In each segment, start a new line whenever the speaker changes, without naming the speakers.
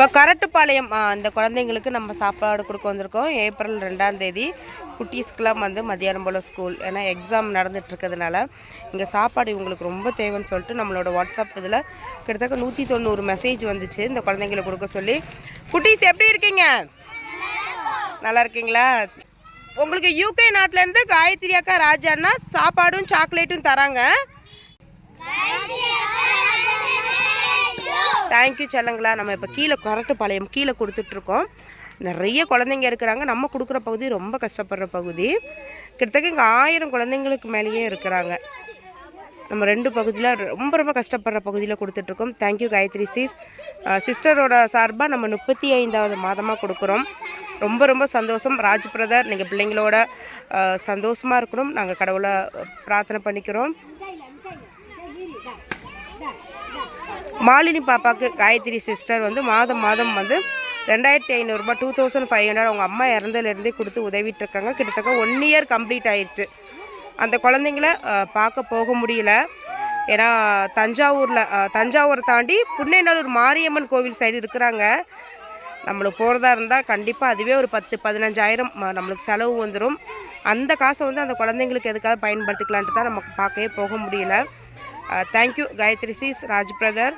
இப்போ கரட்டுப்பாளையம் அந்த குழந்தைங்களுக்கு நம்ம சாப்பாடு கொடுக்க வந்திருக்கோம். ஏப்ரல் ரெண்டாம் தேதி குட்டீஸ்க்கெலாம் வந்து மத்தியானம் போல் ஸ்கூல் ஏன்னா எக்ஸாம் நடந்துட்டு இருக்கிறதுனால இங்கே சாப்பாடு இவங்களுக்கு ரொம்ப தேவைன்னு சொல்லிட்டு நம்மளோட வாட்ஸ்அப் இதில் கிட்டத்தட்ட நூற்றி தொண்ணூறு மெசேஜ் வந்துச்சு. இந்த குழந்தைங்களுக்கு கொடுக்க சொல்லி. குட்டீஸ் எப்படி இருக்கீங்க? நல்லா இருக்கீங்களா? உங்களுக்கு யூகே நாட்டிலேருந்து காயத்ரி அக்கா ராஜான்னா சாப்பாடும் சாக்லேட்டும் தராங்க. தேங்க்யூ செல்லங்களா. நம்ம இப்போ கீழே கொரட்டு பாளையம் கீழே கொடுத்துட்ருக்கோம். நிறைய குழந்தைங்க இருக்கிறாங்க. நம்ம கொடுக்குற பகுதி ரொம்ப கஷ்டப்படுற பகுதி. கிட்டத்தட்ட இங்கே ஆயிரம் குழந்தைங்களுக்கு மேலேயே இருக்கிறாங்க. நம்ம ரெண்டு பகுதியில் ரொம்ப ரொம்ப கஷ்டப்படுற பகுதியில் கொடுத்துட்ருக்கோம். தேங்க்யூ காயத்ரி சிஸ் சிஸ்டரோட சார்பாக நம்ம முப்பத்தி ஐந்தாவது மாதமாக கொடுக்குறோம். ரொம்ப ரொம்ப சந்தோஷம். ராஜ் பிரதர் நீங்கள் பிள்ளைங்களோட சந்தோஷமாக இருக்கணும். நாங்கள் கடவுளை பிரார்த்தனை பண்ணிக்கிறோம். மாலினி பாப்பாவுக்கு காயத்ரி சிஸ்டர் வந்து மாதம் மாதம் வந்து ரெண்டாயிரத்தி ஐநூறுரூபா டூ தௌசண்ட் ஃபைவ் ஹண்ட்ரட் அவங்க அம்மா இறந்ததுலேருந்தே கொடுத்து உதவிட்டு இருக்காங்க கிட்டத்தட்ட ஒன் இயர் கம்ப்ளீட் ஆயிடுச்சு அந்த குழந்தைங்கள பார்க்க போக முடியல. ஏன்னா தஞ்சாவூரில் தஞ்சாவூரை தாண்டி புன்னைநல்லூர் மாரியம்மன் கோவில் சைடு இருக்கிறாங்க. நம்மளுக்கு போகிறதா இருந்தால் கண்டிப்பாக அதுவே ஒரு பத்து பதினஞ்சாயிரம் நம்மளுக்கு செலவு வந்துடும் அந்த காசை வந்து அந்த குழந்தைங்களுக்கு எதுக்காக பயன்படுத்திக்கலான்ட்டு தான் நமக்கு பார்க்கவே போக முடியல. Thank you Gayathri sis Raj brother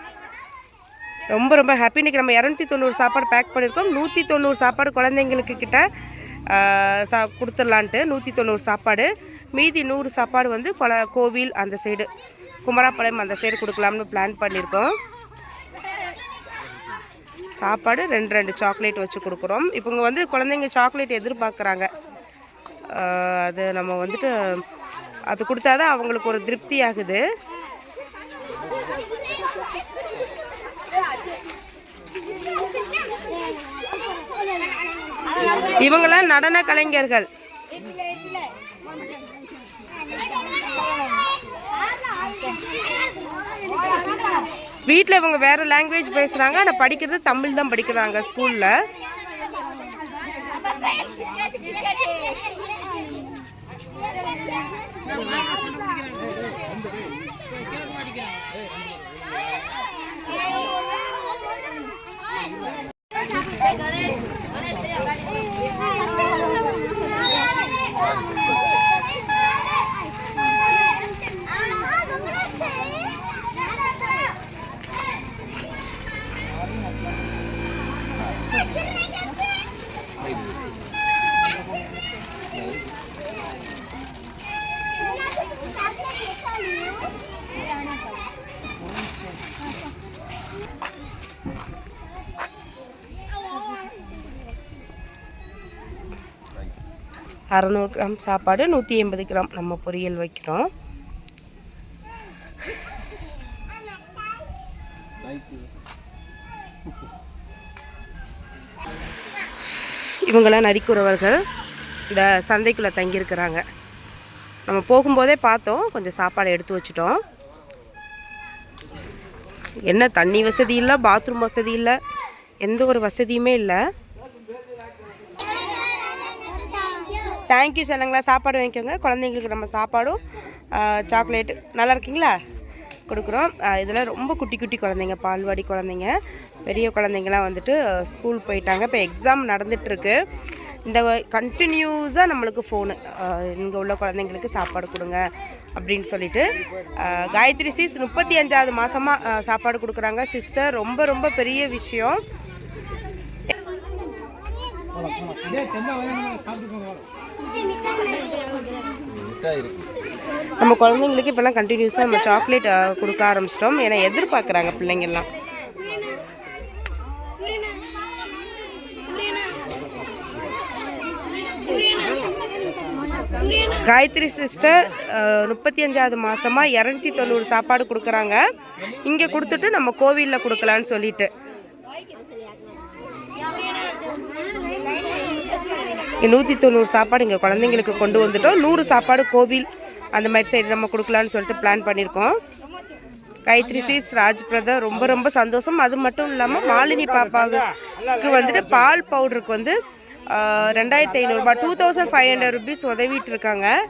ரொம்ப ரொம்ப ஹாப்பி இன்றைக்கி நம்ம இரநூத்தி தொண்ணூறு சாப்பாடு பேக் பண்ணியிருக்கோம் நூற்றி தொண்ணூறு சாப்பாடு குழந்தைங்களுக்கு கிட்ட சா கொடுத்துடலான்ட்டு நூற்றி தொண்ணூறு சாப்பாடு. மீதி நூறு சாப்பாடு வந்து கொல கோவில் அந்த சைடு குமராப்பாளையம் அந்த சைடு கொடுக்கலாம்னு பிளான் பண்ணியிருக்கோம் சாப்பாடு ரெண்டு ரெண்டு சாக்லேட் வச்சு கொடுக்குறோம். இப்போ இங்கே வந்து குழந்தைங்க சாக்லேட் எதிர்பார்க்குறாங்க. அது நம்ம வந்துட்டு அது கொடுத்தாதான் அவங்களுக்கு ஒரு திருப்தி ஆகுது. இவங்களாம் நடன கலைஞர்கள் வீட்டில் இவங்க வேறு லாங்குவேஜ் பேசுகிறாங்க ஆனால் படிக்கிறது தமிழ் தான் படிக்கிறாங்க ஸ்கூலில் அறநூறு கிராம் சாப்பாடு நூற்றி எண்பது கிராம் நம்ம பொரியல் வைக்கிறோம். இவங்களாம் நரிக்குறவர்கள் இந்த சந்தைக்குள்ளே தங்கியிருக்கிறாங்க. நம்ம போகும்போதே பார்த்தோம் கொஞ்சம் சாப்பாடு எடுத்து வச்சிட்டோம். என்ன தண்ணி வசதி இல்லை பாத்ரூம் வசதி இல்லை எந்த ஒரு வசதியுமே இல்லை. தேங்க்யூ சொல்லுங்களா சாப்பாடு வாங்கிக்கோங்க. குழந்தைங்களுக்கு நம்ம சாப்பாடும் சாக்லேட்டு நல்லா இருக்கீங்களா? கொடுக்குறோம். இதெல்லாம் ரொம்ப குட்டி குட்டி குழந்தைங்க பால்வாடி குழந்தைங்க பெரிய குழந்தைங்கலாம் வந்துட்டு ஸ்கூல் போயிட்டாங்க. இப்போ எக்ஸாம் நடந்துகிட்ருக்கு இந்த கண்டினியூஸாக நம்மளுக்கு ஃபோனு இங்கே உள்ள குழந்தைங்களுக்கு சாப்பாடு கொடுங்க அப்படின்னு சொல்லிட்டு காயத்ரி சீஸ் முப்பத்தி அஞ்சாவது மாதமாக சாப்பாடு கொடுக்குறாங்க. சிஸ்டர் ரொம்ப ரொம்ப பெரிய விஷயம். நம்ம குழந்தைங்களுக்கு இப்போலாம் கண்டினியூஸாக நம்ம சாக்லேட் கொடுக்க ஆரம்பிச்சிட்டோம். ஏன்னா எதிர்பார்க்குறாங்க பிள்ளைங்கள்லாம். காயத்ரி சிஸ்டர் முப்பத்தி அஞ்சாவது மாதமாக இரநூத்தி தொண்ணூறு சாப்பாடு கொடுக்குறாங்க. இங்கே கொடுத்துட்டு நம்ம கோவிலில் கொடுக்கலான்னு சொல்லிட்டு. நூற்றி தொண்ணூறு சாப்பாடு இங்கே குழந்தைங்களுக்கு கொண்டு வந்துட்டோம். நூறு சாப்பாடு கோவில் அந்த மாதிரி சைடு நம்ம கொடுக்கலான்னு சொல்லிட்டு பிளான் பண்ணியிருக்கோம். கைத்ரி சீஸ் ராஜ் பிரதர் ரொம்ப ரொம்ப சந்தோஷம். அது மட்டும் இல்லாமல் மாலினி பாப்பாவுக்கு வந்துட்டு பால் பவுடருக்கு வந்து ரெண்டாயிரத்தி ஐநூறுரூபா two thousand five hundred rupees உதவிட்டு இருக்காங்க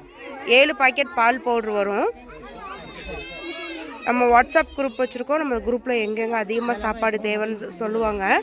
ஏழு பாக்கெட் பால் பவுடர் வரும். நம்ம வாட்ஸ்அப் குரூப் வச்சுருக்கோம். நம்ம குரூப்பில் எங்கெங்கே அதிகமாக சாப்பாடு தேவைன்னு சொ- சொல்லுவாங்க.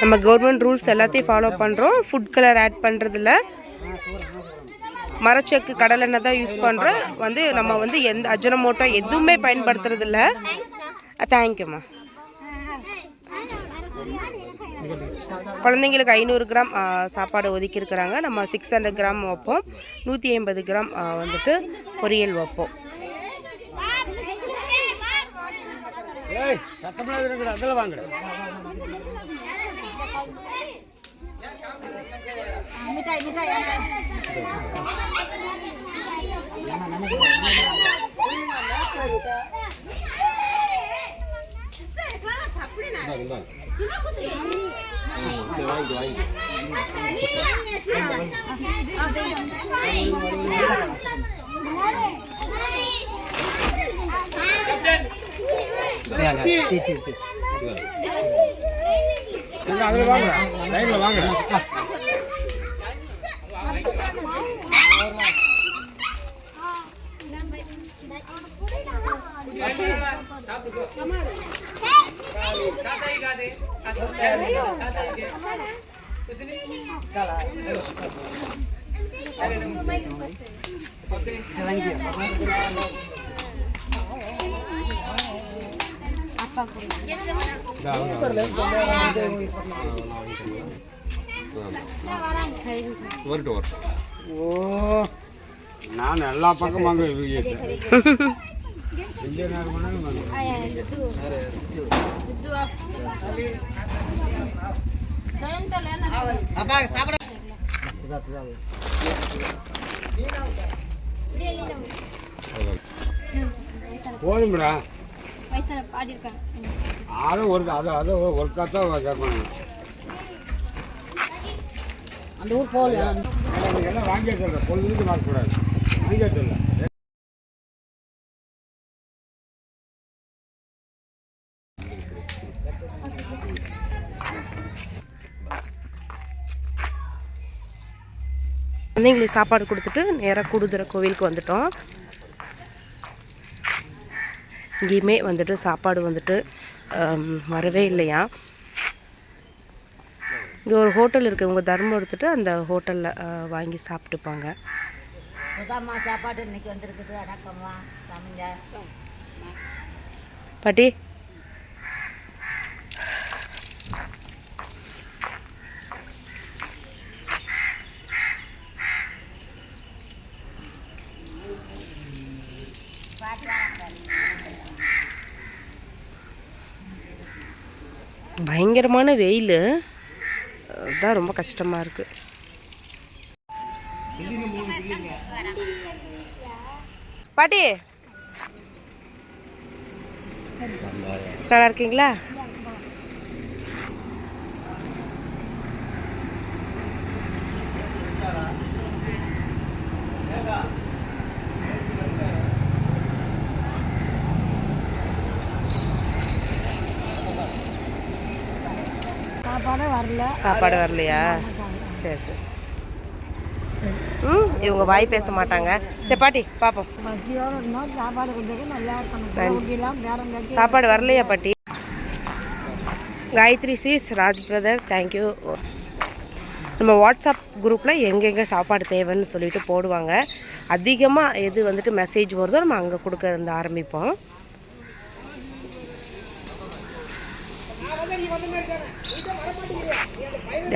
நம்ம கவர்மெண்ட் ரூல்ஸ் எல்லாத்தையும் ஃபாலோ பண்ணுறோம் ஃபுட் கலர் ஆட் பண்ணுறதில்ல மரச்செக்கு கடலெண்ணெய் தான் யூஸ் பண்ணுறோம் வந்து நம்ம வந்து எந்த அஜனமோட்டோ எதுவுமே பயன்படுத்துறதில்ல. தேங்க்யூம்மா குழந்தைங்களுக்கு ஐநூறு கிராம் சாப்பாடு ஒதுக்கி இருக்கிறாங்க நம்ம சிக்ஸ் ஹண்ட்ரட் கிராம் வைப்போம். நூற்றி ஐம்பது கிராம் வந்துட்டு பொரியல் வைப்போம்.
ஏய் சத்தமா இருக்கிற அதில் வாங்கடா நீங்கள் அதில் வாங்கடா லைனில் வாங்கடா வரட்டும் வரட்டும் ஓ நான் எல்லா பக்கம் வாங்க எந்த வேணாலும் வாங்க போதும்டா அதை ஒரு அதை அதை ஒரு கத்தான் கேட்கணும்.
அந்த ஊர் போகல.
எல்லாம் வாங்கியே சொல்கிறேன் பொழுதுக்கு வாங்கக்கூடாது வாங்கியே சொல்ல.
குழந்தைங்களுக்கு சாப்பாடு கொடுத்துட்டு நேராக கூடுதுறை கோவிலுக்கு வந்துட்டோம். இங்கேயுமே வந்துட்டு சாப்பாடு வந்துட்டு வரவே இல்லையா? இங்கே ஒரு ஹோட்டல் இருக்குது இவங்க தர்மம் எடுத்துட்டு அந்த ஹோட்டலில் வாங்கி சாப்பிட்டுப்பாங்க.
சாப்பாடு இன்னைக்கு வந்திருக்குது. அடக்கம்மா
பாட்டி பயங்கரமான வெயில். தான் ரொம்ப கஷ்டமாக இருக்குது பாட்டி. நல்லா இருக்கீங்களா?
சாப்பாடே வரல.
சாப்பாடு வரலையா? சரி சரி. ம் இவங்க வாய் பேச மாட்டாங்க. சரி பாட்டி பார்ப்போம்
பசியோடு இருந்தோம் சாப்பாடு கொடுத்தது நல்லா இருக்கணும்.
சாப்பாடு வரலையா பாட்டி? Gayathri sis Raj brother thank you நம்ம வாட்ஸ்அப் குரூப்பில் எங்கெங்கே சாப்பாடு தேவைன்னு சொல்லிட்டு போடுவாங்க. அதிகமாக எது வந்துட்டு மெசேஜ் வருதோ நம்ம அங்கே கொடுக்க இருந்து ஆரம்பிப்போம்.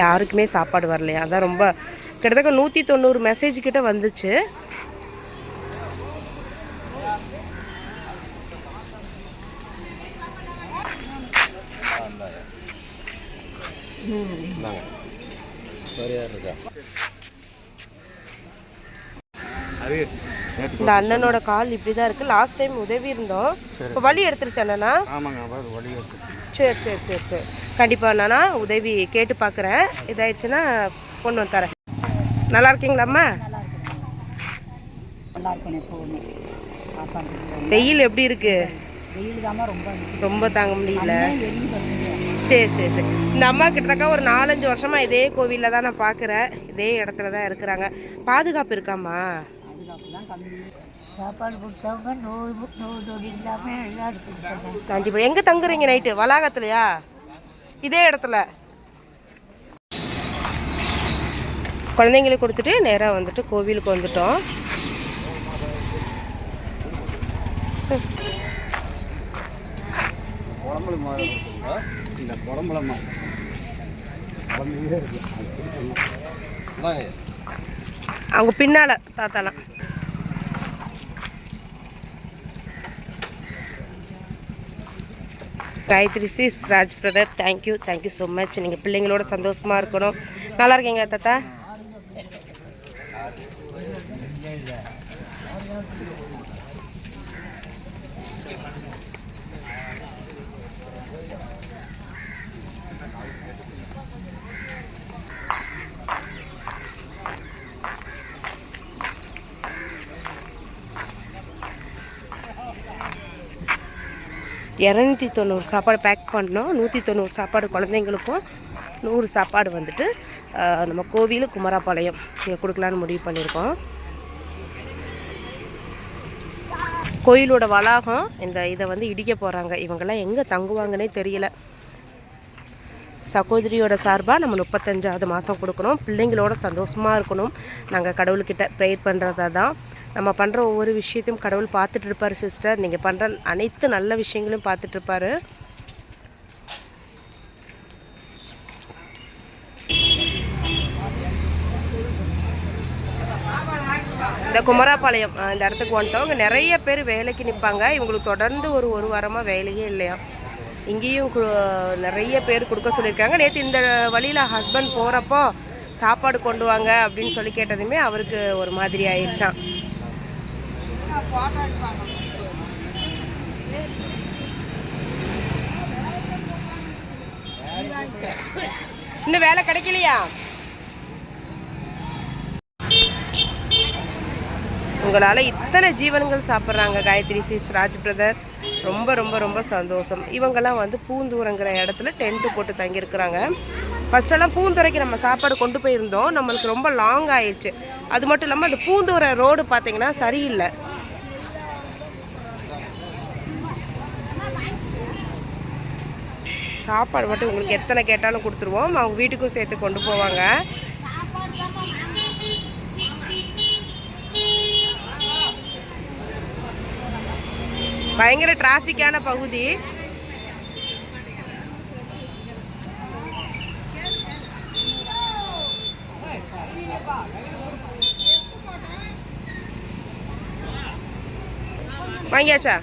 யாருக்குமே சாப்பாடு வரலையா? அதான் ரொம்ப கிட்டத்தட்ட நூற்றி தொண்ணூறு மெசேஜ் கிட்ட வந்துச்சு. இந்த அண்ணனோட கால் இப்படி தான் இருக்குது லாஸ்ட் டைம் உதவி இருந்தோம். இப்போ வலி எடுத்துருச்சு அண்ணனா?
ஆமாங்க இருக்கு
சரி சரி சரி சரி. கண்டிப்பாக அண்ணா உதவி கேட்டு பார்க்குறேன் இதாயிடுச்சுன்னா கொண்டு வந்து தரேன். நல்லா இருக்கீங்களாம்மா
நல்லா இருக்கணும்
வெயில் எப்படி இருக்கு?
ரொம்ப
ரொம்ப தாங்க முடியல. சரி சரி சரி. இந்த அம்மா கிட்டத்தட்ட ஒரு நாலஞ்சு வருஷமா இதே கோவிலில் தான் நான் பார்க்குறேன் இதே இடத்துல தான் இருக்கிறாங்க. பாதுகாப்பு இருக்காம்மா?
சாப்பாடு கொடுத்தவங்க நோய் நோய் நொடி இல்லாமல் எல்லாரும் கொடுத்தாங்க
கண்டிப்பாக எங்கே தங்குறீங்க நைட்டு? வளாகத்துலையா? இதே இடத்துல. குழந்தைங்களுக்கு கொடுத்துட்டு நேராக வந்துட்டு கோவிலுக்கு வந்துட்டோம்.
குழம்புல மாதிரி இருக்குங்க இந்த குழம்புல மாதிரி குழம்புலே இருக்கு அது எப்படி சொல்லணும்? அதான்
அவங்க பின்னால் தாத்தாலாம் Gayathri sis Raj brother thank you thank you so much நீங்கள் பிள்ளைங்களோட சந்தோஷமாக இருக்கணும். நல்லா இருக்கீங்க தாத்தா? இரநூத்தி தொண்ணூறு சாப்பாடு பேக் பண்ணோம். நூற்றி தொண்ணூறு சாப்பாடு குழந்தைங்களுக்கும் நூறு சாப்பாடு வந்துட்டு ஆஹ், நம்ம கோவில் குமராபாளையம் இங்கே கொடுக்கலான்னு முடிவு பண்ணியிருக்கோம். கோயிலோட வளாகம் இந்த இதை வந்து இடிக்க போகிறாங்க இவங்கெல்லாம் எங்கே தங்குவாங்கன்னே தெரியல. சகோதரியோட சார்பாக நம்ம முப்பத்தஞ்சாவது மாதம் கொடுக்கணும். பிள்ளைங்களோட சந்தோஷமாக இருக்கணும். நாங்கள் கடவுள்கிட்ட ப்ரேயர் பண்ணுறதா தான் நம்ம பண்ணுற ஒவ்வொரு விஷயத்தையும் கடவுள் பார்த்துட்டு இருப்பார் சிஸ்டர் நீங்கள் பண்ணுற அனைத்து நல்ல விஷயங்களையும் பார்த்துட்டு இருப்பார் இந்த குமராபாளையம் இந்த இடத்துக்கு வந்துட்டோம். இங்கே நிறைய பேர் வேலைக்கு நிற்பாங்க. இவங்களுக்கு தொடர்ந்து ஒரு ஒரு வாரமாக வேலையே இல்லையா? இங்கேயும் கு- நிறைய பேர் கொடுக்க சொல்லியிருக்காங்க. நேற்று இந்த வழியில் ஹஸ்பண்ட் போகிறப்போ சாப்பாடு கொண்டு வாங்க அப்படின்னு சொல்லி கேட்டதுமே அவருக்கு ஒரு மாதிரி ஆயிடுச்சான் இன்னும் வேலை கிடைக்கலையா? உங்களால் இத்தனை ஜீவன்கள் சாப்பிட்றாங்க காயத்ரி சிஸ் ராஜ் பிரதர். ரொம்ப ரொம்ப ரொம்ப சந்தோஷம். இவங்கெல்லாம் வந்து பூந்தூரங்கிற இடத்துல டென்ட்டு போட்டு தங்கியிருக்கிறாங்க. ஃபஸ்ட்டெல்லாம் பூந்துரைக்கு நம்ம சாப்பாடு கொண்டு போயிருந்தோம். நம்மளுக்கு ரொம்ப லாங் ஆயிடுச்சு. அது மட்டும் இல்லாமல் அந்த பூந்துரை ரோடு பார்த்திங்கன்னா சரியில்லை. சாப்பாடு மட்டும் உங்களுக்கு எத்தனை கேட்டாலும் கொடுத்துருவோம். அவங்க வீட்டுக்கும் சேர்த்து கொண்டு போவாங்க. பயங்கர டிராஃபிக்கான பகுதி. வாங்கியாச்சா?